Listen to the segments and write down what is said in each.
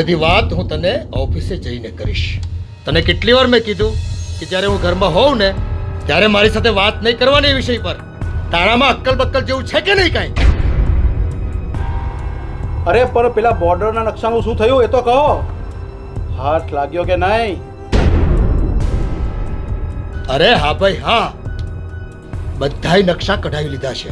બધી વાત હું તને ઓફિસે જઈને કરીશ. તને કેટલી વાર મેં કીધું કે જ્યારે હું ઘરમાં હોઉં ને ત્યારે મારી સાથે વાત નહીં કરવાની એ વિષય પર. તારામાં અક્કલ બક્કલ જેવું છે કે નહીં કાંઈ? અરે પણ પેલા બોર્ડરના નકશાનું શું થયું એ તો કહો. હાથ લાગ્યો કે નહીં? અરે હા ભાઈ હા. બધાય નકશા કઢાવી લીધા છે.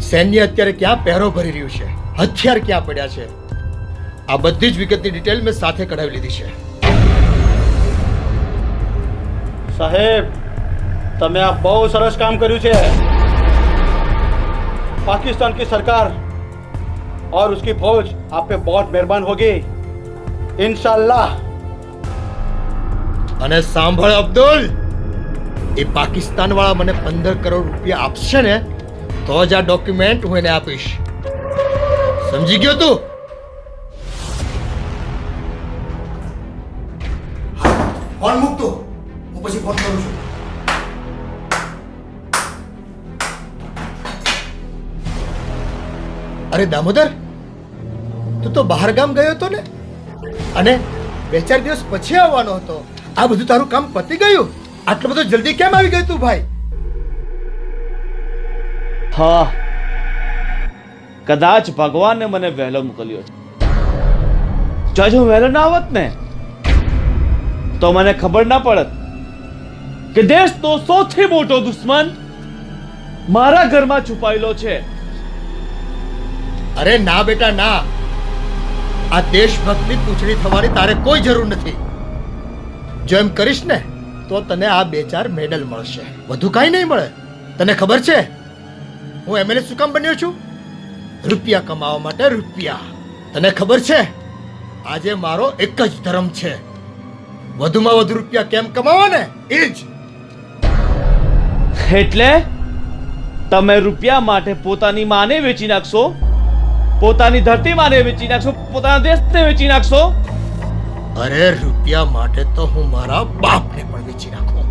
સૈન્ય અત્યારે ક્યાં પહેરો ભરી રહ્યું છે? હથિયાર ક્યાં પડ્યા છે? આ બધી જ વિગતની ડિટેલ મેં સાથે કઢાવી લીધી છે સાહેબ તમે આ બહુ સરસ કામ કર્યું છે पाकिस्तान की सरकार और उसकी फौज आप पे बहुत मेहरबान होगी इंशाल्लाह અને સાંભળ અબ્દુલ એ પાકિસ્તાન વાળા મને પંદર કરોડ રૂપિયા આપશે ને તો જ આ ડોક્યુમેન્ટ હું એને આપીશ સમજી ગયો તું ફોન હું પછી ફોન કરું છું. અરે દામોદર, તું તો બહાર ગામ ગયો હતો ને? અને બે ચાર દિવસ પછી આવવાનો હતો. આ બધું તારું કામ પતી ગયું? આટલું બધું જલ્દી કેમ આવી ગયું તું ભાઈ? હા. કદાચ ભગવાને મને વહેલો મોકલ્યો છે. જો હું વહેલો ના આવત ને તો મને ખબર ના પડત કે દેશનો સૌથી મોટો દુશ્મન મારા ઘરમાં છુપાયેલો છે. અરે ના બેટા, ના. આ દેશભક્તની પૂંછડી થવાની તારે કોઈ જરૂર નથી. જો એમ કરીશ ને, તો તને આ બે ચાર મેડલ મળશે. વધુ કાંઈ નહીં મળે. તને ખબર છે? હું એમએલએ શું કામ બન્યો છું? રૂપિયા કમાવા માટે રૂપિયા. તને ખબર છે? આજે મારો એક જ ધર્મ છે. વધુમાં વધુ રૂપિયા કેમ કમાવો ને? એ જ. એટલે તમે રૂપિયા માટે પોતાની માને વેચી નાખશો? પોતાની ધરતી માને વેચી નાખશો? પોતાના દેશને વેચી નાખશો? અરે રૂપિયા માટે તો હું મારા બાપને પણ વેચી નાખું.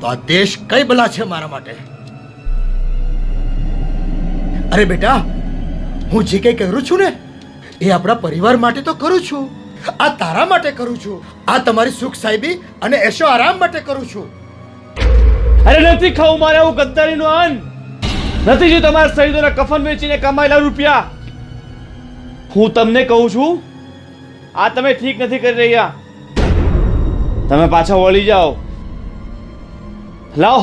તો આ દેશ કઈ ભલા છે મારા માટે? અરે બેટા હું જે કંઈ કરું છું ને એ આપણા પરિવાર માટે તો કરું છું. આ તારા માટે કરું છું. આ તમારી સુખ સાહેબી અને એશો આરામ માટે કરું છું. અરે નથી ખાવું મારે આવું ગદ્દારીનું અન્ન. નથી જો તમારા શહીદોના કફન વેચીને કમાયેલા રૂપિયા? હું તમને કહું છું આ તમે ઠીક નથી કરી રહ્યા. તમે પાછા વળી જાઓ. લાવો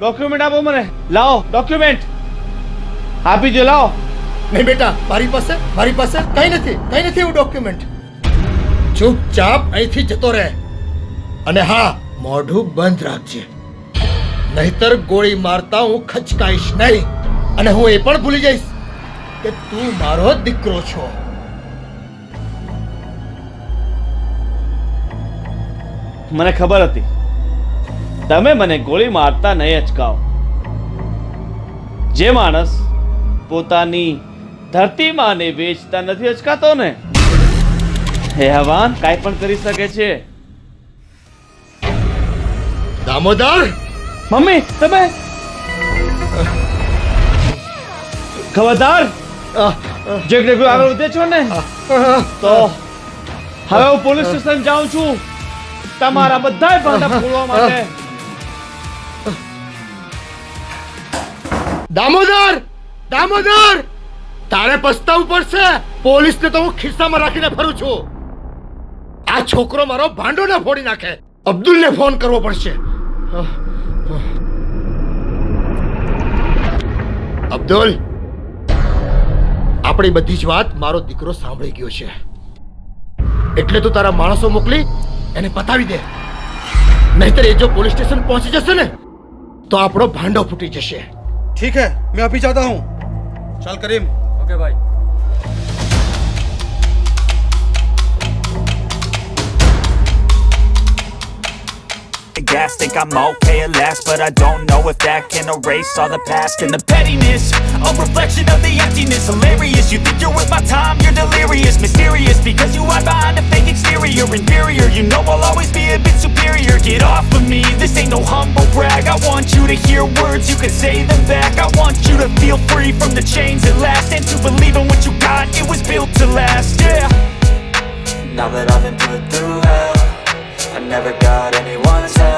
ડોક્યુમેન્ટ આપો મને. લાવો ડોક્યુમેન્ટ આપી દો લાવો. નહીં બેટા મારી પાસે મારી પાસે કઈ નથી કઈ નથી એવું ડોક્યુમેન્ટ ચૂપચાપ અહીંથી જતો રહે. અને હા, મોઢું બંધ રાખજે. નહીતર ગોળી મારતા હું ખચકાઈશ નહીં. અને હું એ પણ ભૂલી જઈશ કે તું મારો દીકરો છો. મને ખબર હતી. તમે મને ગોળી મારતા નહીં અચકાવો. જે માણસ પોતાની ધરતીમાં ને વેચતા નથી અચકાતો ને એ હવાન કાંઈ પણ કરી શકે છે? દામોદર? મમ્મી તમે? ખબરદાર? જે કોઈ આગળ વધે છો ને? તો હવે હું પોલીસ સ્ટેશન જાઉં છું. તમારા બધા ભાંડા ફોડવા માટે. દામોદર! દામોદર! તારે પસ્તાવું પડશે. પોલીસને તો હું ખિસ્સામાં રાખીને ફરું છું. આ છોકરો મારો ભાંડો ને ફોડી નાખે. અબ્દુલ ને ફોન કરવો પડશે. અબ્દુલ આપણી બધી જ વાત મારો દીકરો સાંભળી ગયો છે. એટલે તું તારા માણસો મોકલી એને પતાવી દે. નહીતર એ જો પોલીસ સ્ટેશન પહોંચી જશે ને તો આપણો ભાંડો ફૂટી જશે. ઠીક હે મેં અભી જાતા હું. ચાલ કરીમ. ઓકે ભાઈ. Gas Think I'm okay at last But I don't know if that can erase all the past And the pettiness. A reflection of the emptiness. Hilarious You think you're worth my time You're delirious. Mysterious Because you hide behind a fake exterior. Inferior You know I'll always be a bit superior. Get off of me This ain't no humble brag. I want you to hear words You can say them back. I want you to feel free from the chains that last And to believe in what you got. It was built to last Yeah. Now that I've been put through hell I never got anyone's help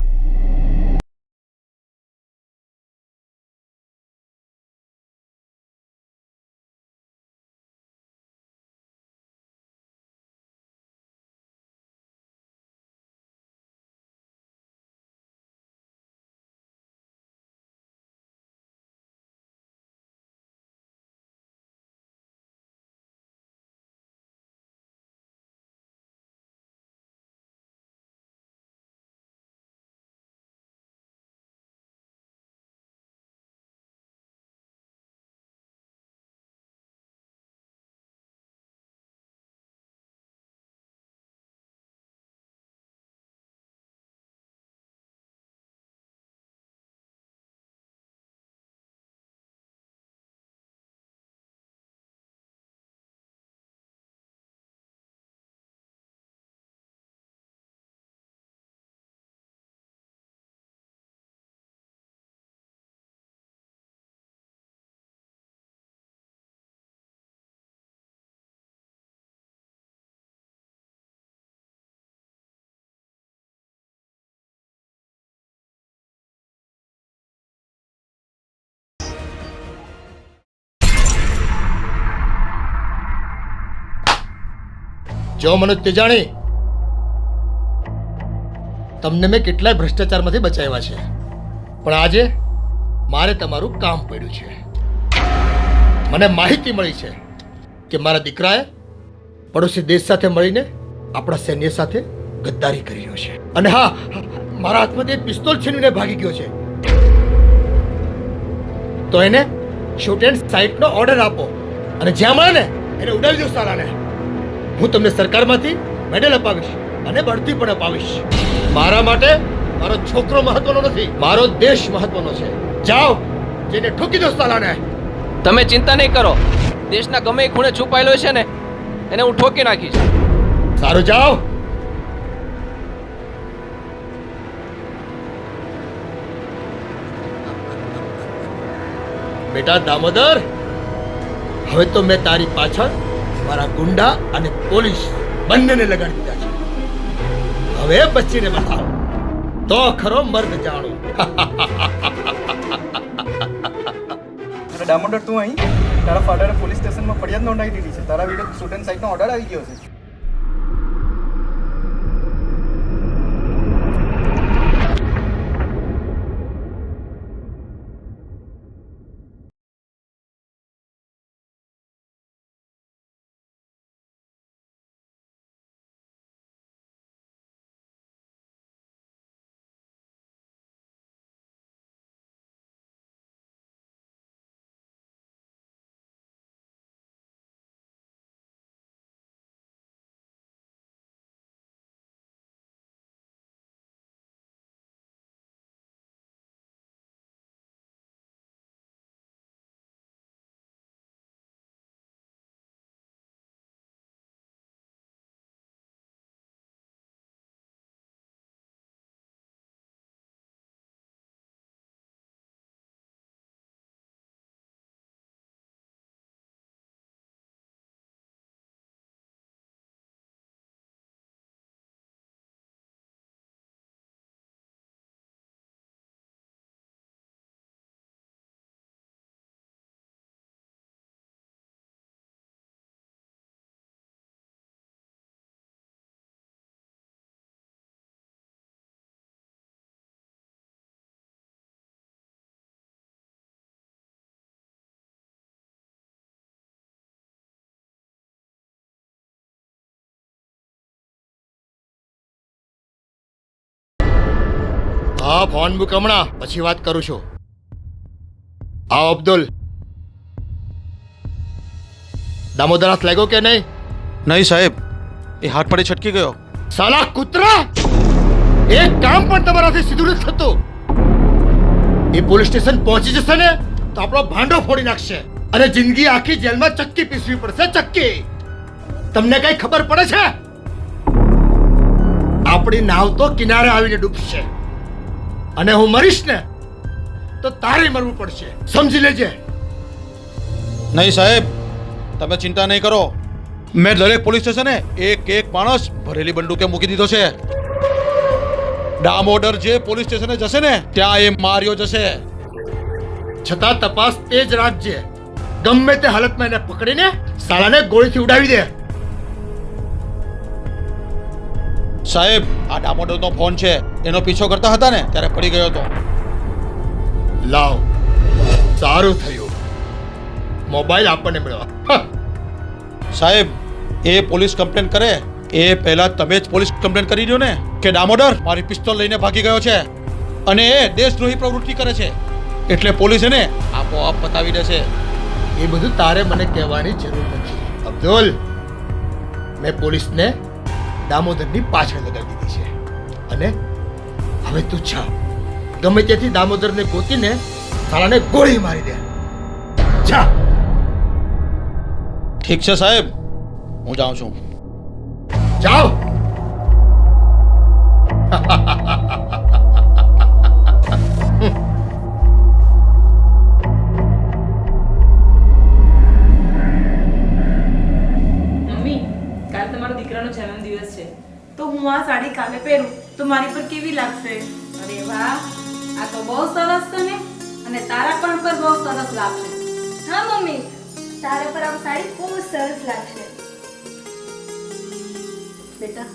જો મનોજ તેજાણી તમને મેં કેટલાય ભ્રષ્ટાચારમાંથી બચાવ્યા છે. પણ આજે મારે તમારું કામ પડ્યું છે. મને માહિતી મળી છે કે મારા દીકરાએ પડોશી દેશ સાથે મળીને આપણા સૈન્ય સાથે ગદ્દારી કરી રહ્યો છે. અને હા, મારા હાથમાંથી એક પિસ્તોલ છીનવીને ભાગી ગયો છે. તો એને શૂટ એન્ડ સાઇટનો ઓર્ડર આપો. અને જ્યાં મળે ને, એને ઉડાવી દો સાલાને. હું તમને સરકારમાંથી મેડલ અપાવીશ અને બઢતી પણ અપાવીશ. મારા માટે મારો છોકરો મહત્વનો નથી મારો દેશ મહત્વનો છે. જાઓ જેને ઠોકી દો સાલાને. તમે ચિંતા નહીં કરો. દેશના ગમે ખૂણે છુપાયેલો છે ને એને હું ઠોકી નાખીશ. સારું જાઓ. બેટા દામોદર હવે તો મેં તારી પાછળ મારા ગુંડા અને પોલીસ બંનેને લગાડી દીધા છે. હવે બચીને બતાવો. તો ખરો મર્દ જાણું. ડામોડર તું અહીં? તારા ફાધરે પોલીસ સ્ટેશનમાં ફરિયાદ નોંધાવી દીધી છે. તારા વિરુદ્ધ સ્ટુડન્ટ સાઇટનો ઓર્ડર આવી ગયો છે. હા ફોન બુક હમણાં. પછી વાત કરું છું. આવો અબ્દુલ. દામોદર હાથ લાગ્યો કે નહીં? નહીં સાહેબ એ હાથ પડે છટકી ગયો. સાલા કૂતરા! એક કામ પણ તમારાથી સીધું નથી થતું. એ પોલીસ સ્ટેશન પહોંચી જશે ને તો આપણો ભાંડો ફોડી નાખશે. અને જિંદગી આખી જેલમાં ચક્કી પીસવી પડશે ચક્કી. તમને કઈ ખબર પડે છે? આપણી નાવ તો કિનારે આવીને ડૂબશે. અને હું મરીશ ને તો તારે મરવું પડશે. સમજી લેજે. નહીં સાહેબ તમે ચિંતા નહીં કરો. મેં દરેક પોલીસ સ્ટેશને એક એક માણસ ભરેલી બંદૂકે મૂકી દીધો છે. ડામોડર જે પોલીસ સ્ટેશને જશે ને ત્યાં એ માર્યો જશે. છતાં તપાસ તે જ રાખજે. ગમે તે હાલતમાં એને પકડીને સાલાને ગોળીથી ઉડાવી દે. સાહેબ આ ડામોડરનો ફોન છે. એનો પીછો કરતા હતા ને ત્યારે પડી ગયો હતો. લાવ. સારું થયું. મોબાઈલ આપણને મળ્યો. સાહેબ એ પોલીસ કમ્પ્લેન કરે એ પહેલા તમે જ પોલીસ કમ્પ્લેન કરી દો ને કે ડામોડર મારી પિસ્તોલ લઈને ભાગી ગયો છે. અને એ દેશદ્રોહી પ્રવૃત્તિ કરે છે. એટલે પોલીસ એને આપોઆપ બતાવી દેશે. એ બધું તારે મને કહેવાની જરૂર નથી. અબ્દુલ મેં પોલીસને દામોદરની પાછળ લગાવી દીધી છે. અને હવે તું છા. ગમે ત્યાંથી દામોદરને ગોતીને સાલાને ગોળી મારી દે. જા ઠીક છે સાહેબ. હું જાઉં છું. જાઓ. મમ્મી કાલે તમારા દીકરાનો જન્મદિવસ છે. તો હું આ સાડી કાલે પહેરું. તો મારી પર કેવી લાગશે? અરે વાહ, આ તો બહુ સરસ છે ને? અને તારા પણ પર બહુ સરસ લાગશે. હા, મમ્મી? તારા પર આ સાડી બહુ સરસ લાગશે. બેટા,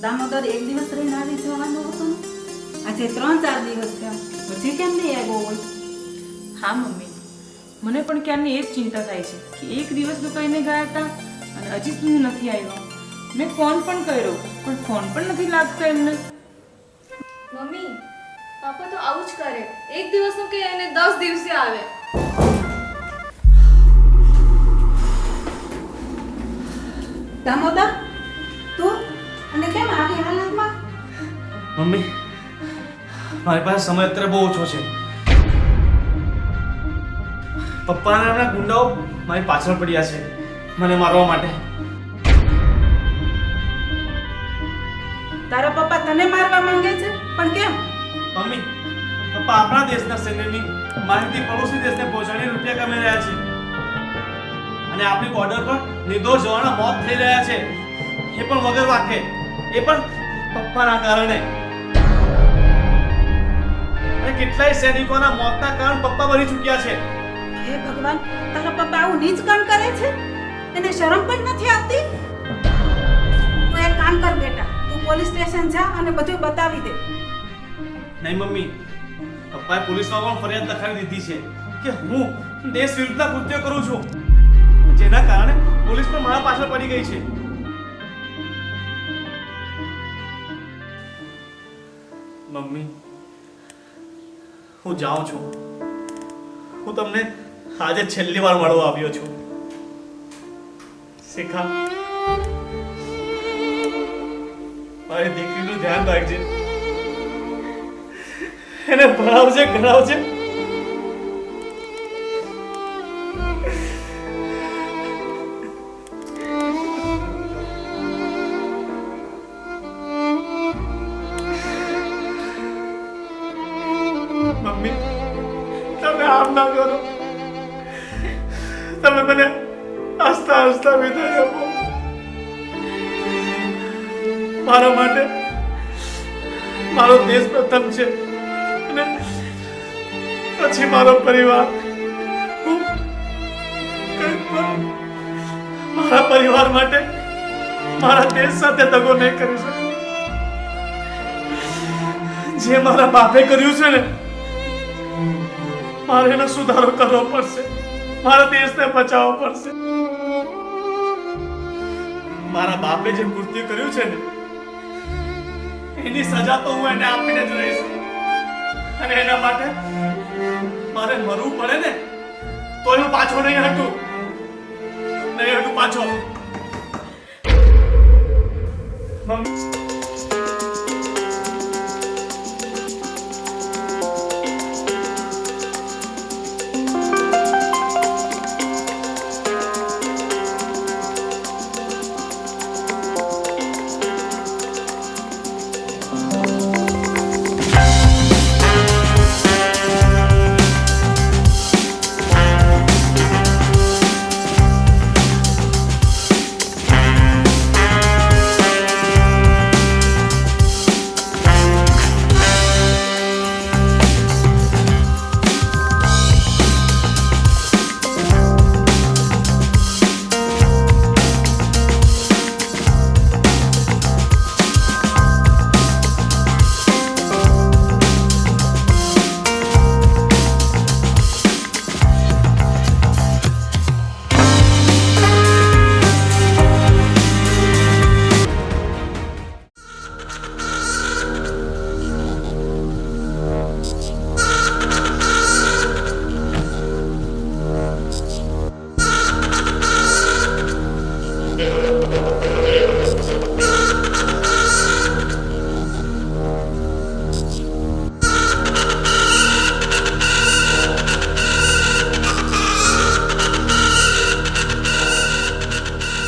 દામોદર એક દિવસ રહીને આવી જવાનો હતો ને? આજે ત્રણ ચાર દિવસ થયા. હજી કેમ નહીં આવ્યો હોય? હા, મમ્મી. મને પણ ક્યારની એ જ ચિંતા થાય છે કે એક દિવસ તો કહીને ગયા હતા અને હજી સુધી નથી આવ્યો. મેં ફોન પણ કર્યો, પણ ફોન પણ નથી લાગતો એમને. મમ્મી પાપા તો આવું જ કરે. એક દિવસનું કે એને દસ દિવસે આવે. દામોદર તું? અને કેમ આવી હાલતમાં? મમ્મી મારી પાસે સમય અત્યારે બહુ ઓછો છે. પપ્પાના એમના ગુંડાઓ મારી પાછળ પડ્યા છે મને મારવા માટે. તારા પપ્પા તને મારવા માંગે છે? પણ કેમ? મમ્મી પપ્પા આપણા દેશના સૈન્યની માહિતી પડોશી દેશને પહોંચાડી રૂપિયા કમાઈ રહ્યા છે. અને આપણી બોર્ડર પર નિર્દોષ જવાના મોત થઈ રહ્યા છે. એ પણ વગર વાકે. એ પણ પપ્પાના કારણે. અને કેટલાય સૈનિકોના મોતના કારણ પપ્પા બની ચૂક્યા છે. હે ભગવાન તારા પપ્પા આવું નીચ કામ કરે છે? એને શરમ પણ નથી આવતી? તું એક કામ કર બેટા તું પોલીસ સ્ટેશન જા અને બધું બતાવી દે. નહીં, મમ્મી. પપ્પાએ પોલીસમાં પણ ફરિયાદ લખાવી દીધી છે કે હું દેશ વિરુદ્ધના કૃત્યો કરું છું. જેના કારણે પોલીસ પણ મારા પાછળ પડી ગઈ છે. મમ્મી, હું જાઉં છું. હું તમને આજે છેલ્લી વાર મળવા આવ્યો છું. શિખા, મારી દીકરીનું ધ્યાન રાખજે. એને ભણાવજે ગણાવજે મમ્મી, તમે આમ ના કરો. તમે મને હસતા હસતા વિદાય મારા માટે મારો દેશ પ્રથમ છે. અને પછી મારો પરિવાર. મારા પરિવાર માટે મારા દેશ સાથે દગો નહીં કરી શકું. જે મારા બાપે કર્યું છે ને, મારે એનો સુધારો કરવો પડશે. મારા દેશને બચાવવો પડશે. મારા બાપે જે કૃત્ય કર્યું છે ને, એની સજા તો હું એને આપીને જ રહીશ. અને એના માટે મારે મરવું પડે ને તો હું પાછો નહીં હટું. નહીં હટું, પાછો. મમ્મી.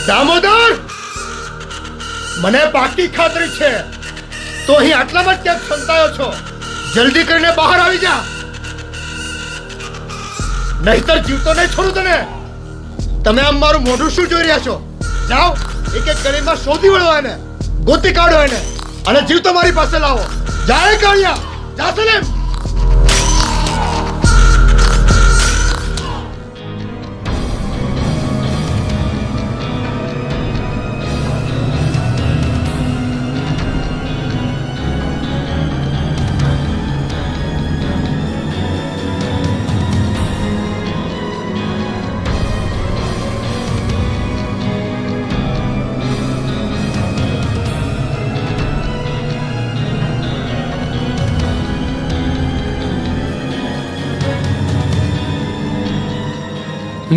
દામોદર! મને પાકી ખાતરી છે. તો અહીં આટલામાં જ ક્યાંક સંતાયો છો. જલ્દી કરીને બહાર આવી જા. નહીતર જીવતો નહીં છોડું તને. તમે આમ મારું મોઢું શું જોઈ રહ્યા છો? જાઓ, એક એક ગલીમાં શોધી વળો એને. ગોતી કાઢો એને. અને જીવતો મારી પાસે લાવો. જાય કાઢ્યા જા સલેમ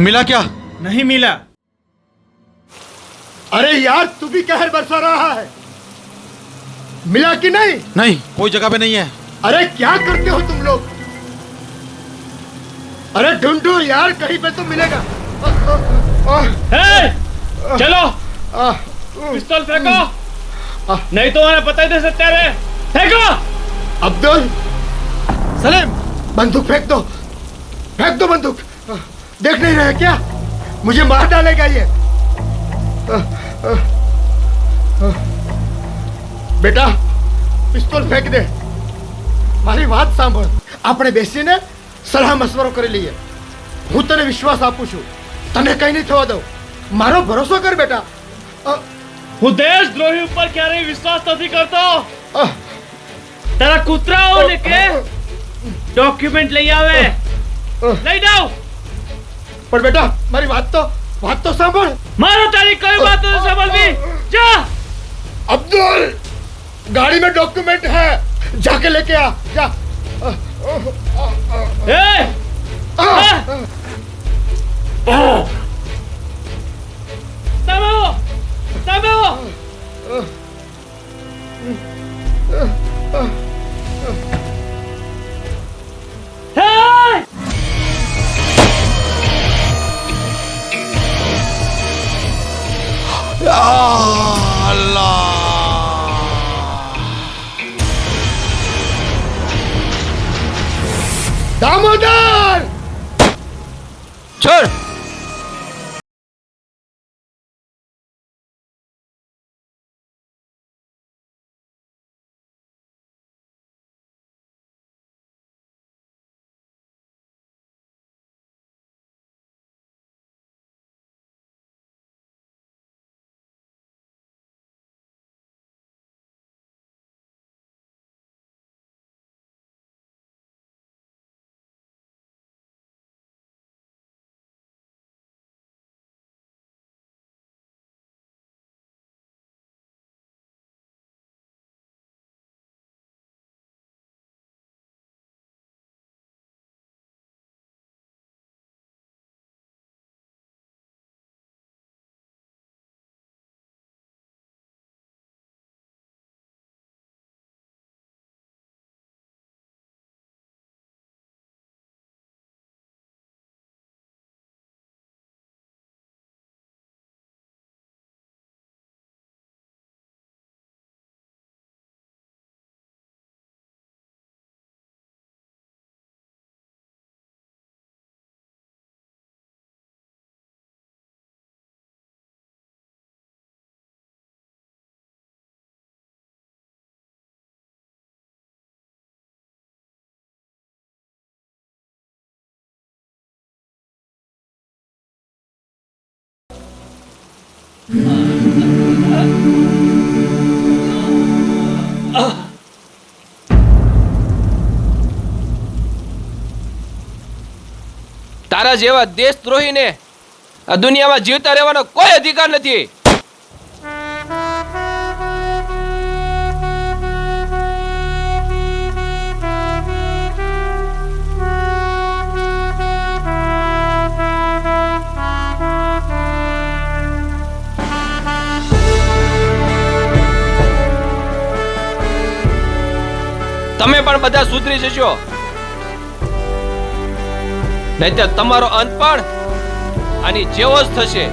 मिला क्या? नहीं मिला। अरे यार तू भी कहर बरसा रहा है। मिला कि नहीं? नहीं कोई जगह पे नहीं है। अरे क्या करते हो तुम लोग? अरे ढूंढो यार कहीं पे तो मिलेगा। ए, चलो। पिस्तौल फेंको। नहीं तो हमें पता ही दे सकते रे फेंको। अब्दुल। सलीम बंदूक फेंक दो। फेंक दो बंदूक। देख नहीं रहे क्या मुझे मार डालेगा ये બેટા પિસ્તોલ ફેંક દે મારી વાત સાંભળ આપણે બેસીને સલાહ મશવરો કરી લઈએ હું તને વિશ્વાસ આપું છું તને કઈ નહીં થવા દઉં મારો ભરોસો કર બેટા અ, હું દેશદ્રોહી ઉપર ક્યારેય વિશ્વાસ નથી કરતો અ, તારા કૂતરાઓને કે ડોક્યુમેન્ટ લઈ આવે લઈ જાઓ પણ બેટા મારી વાત તો વાત તો સાંભળ મારો તારી કોઈ વાત નથી સાંભળવી જા अब्दुल गाड़ी में डॉक्यूमेंट है जाके लेके आ जा એ आ, સામે આવો સામે આવો 아, 달라. 나무들! 절! તારા જેવા દેશદ્રોહીને આ દુનિયામાં જીવતા રહેવાનો કોઈ અધિકાર નથી. તમે પણ બધા સુધરી જશો. નહીતર તમારો અંત પણ આની જેવો જ થશે.